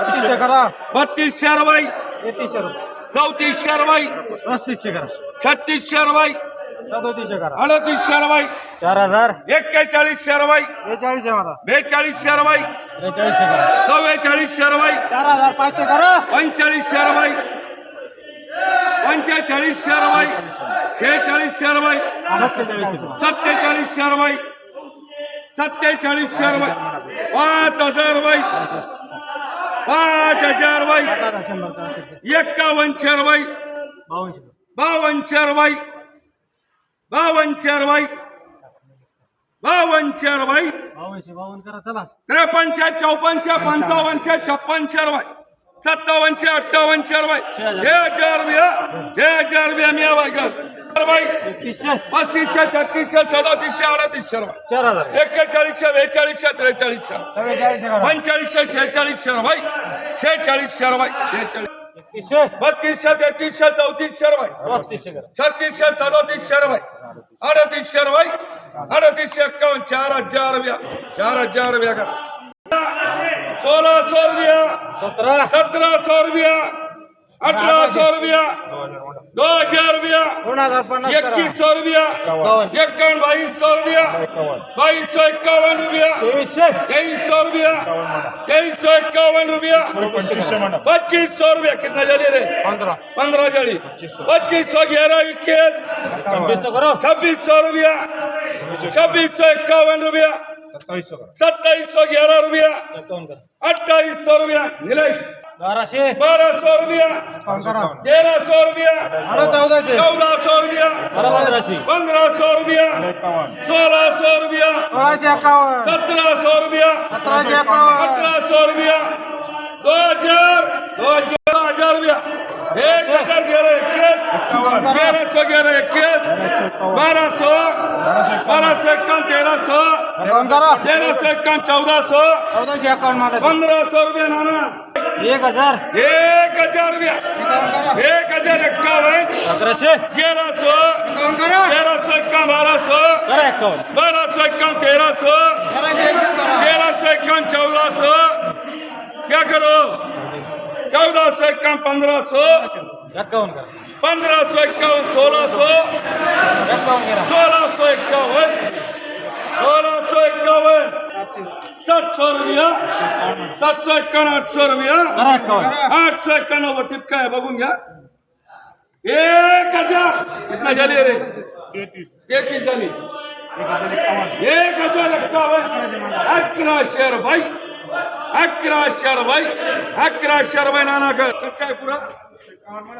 बत्तीसशे करा. बत्तीस शरवाई एकतीसशे रुपये. चौतीस शरवाई पस्तीसशे करा. छत्तीस शरवाई सदोतीसशे करा. अडतीस शरवाई चार हजार. एक्केचाळीस शरवाई बेचाळीस आहे मला बेचाळीस शरवाई बेचाळीसशे करा. चव्वेचाळीस शरवाई चार हजार पाचशे करा. पंचेचाळीस शरवाई पंचेचाळीस शरवाई शेहेचाळीस शरवाई सत्तेचाळीस सत्तेचाळीस शरवाई सत्तेचाळीस शरवाई पाच हजार बाई पाच हजार करा एक्कावन्न शरवाई बावनशे बावन्न बावन्न शरवाई बावन्न शरवाई बावनशे बावन्न करा चला त्रेपन्नशे चौपन्नशे पंचावन्नशे छप्पन शरवाई सत्तावनशे अठ्ठावन्न शरवाई छे हजार रुपया छे हजार रुपया पस्तीसशे छत्तीसशे सदतीसशे अडतीस शरवाई चार हजार एक्केचाळीसशे बेचाळीसशे त्रेचाळीसशे पंचेचाळीसशे शेहेचाळीस शरवाई शेहेचाळीस शरवाई शेहेचाळीस. बत्तीसशे तेहतीसशे चौतीस शरवाई पस्तीसशे करा छत्तीसशे सदोतीस शरवाई अडतीस शरवाई अडतीसशे एक्कावन्न चार हजार रुपया. चार हजार रुपया सोलह सौ रुपया. सतरा. सत्रह सौ रुपया. अठारह सौ रुपया. दो हजार रुपया. इक्कीस सौ रुपया. इक्यावन बाईस सौ रुपया. बाईस सौ इक्यावन रुपया. तेईस सौ रुपया. तेईस सौ इक्यावन रुपया. पच्चीस सौ रुपया. कितना जली रे? पंधरा. पंद्रह जली. पच्चीस सौ. ग्यारह इक्कीस. छब्बीस सौ रुपया. छब्बीस सौ इक्यावन रुपया. सत्ताईस सौ ग्यारह रुपया. अट्ठाईस सौ रुपया. नीलेश. बाराशे बारह सौ रुपया करा तेरह सौ रुपया अडा चौदाशे चौदह सौ रुपया अरे पंधराशे पंद्रह सौ रुपया सोलह सौ रुपया सोळाशे एकावन्न सत्रह सौ रुपया सतराशे एकावन्न अठारह सौ रुपया दो हजार दो हजार दो हजार रुपया एक हजार ग्यारह इक्कीस ग्यारह सौ ग्यारह इक्कीस बारह सौ बारह सौ इक्यावन तेरह सौ एकावन्न करा तेरह सौ इक्यावन चौदह सौ चौदाशे एकावन्न माडा पंद्रह सौ रुपया नाना एक हजार. एक हजार रुपया. एक हजार इक्यावन सतराशे ग्यारह सौ तेरह सौ इक्यावन बारह सौ करा एकावन्न बारह सौ इक्यावन तेरह सौ तेरह सौ इक्यावन चौदह सौ क्या करो? चौदह सौ इक्यावन पंद्रह सौ करा. पंद्रह सौ इक्यावन सोलह सौ करा. सोलह सौ इक्यावन सोलह सौ इक्यावन सात सौ रुपया सात सौ इक्यावन आठ सौ रुपया करा एकावन्न आठ सौ एक्क्याण्णव टिपका आहे बघून घ्या. एक हजार. कितना झाली रे? तेहतीस झाली. एक हजार एक्कावन्न भाई अकरा शेर भाई अकरा शेर भाई नाना का कच्चा है पूरा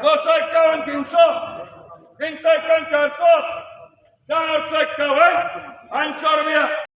दो सौ इक्यावन तीन सौ तीन सौ इक्यावन चार सौ चार सौ इक्यावन पाँच सौ रुपया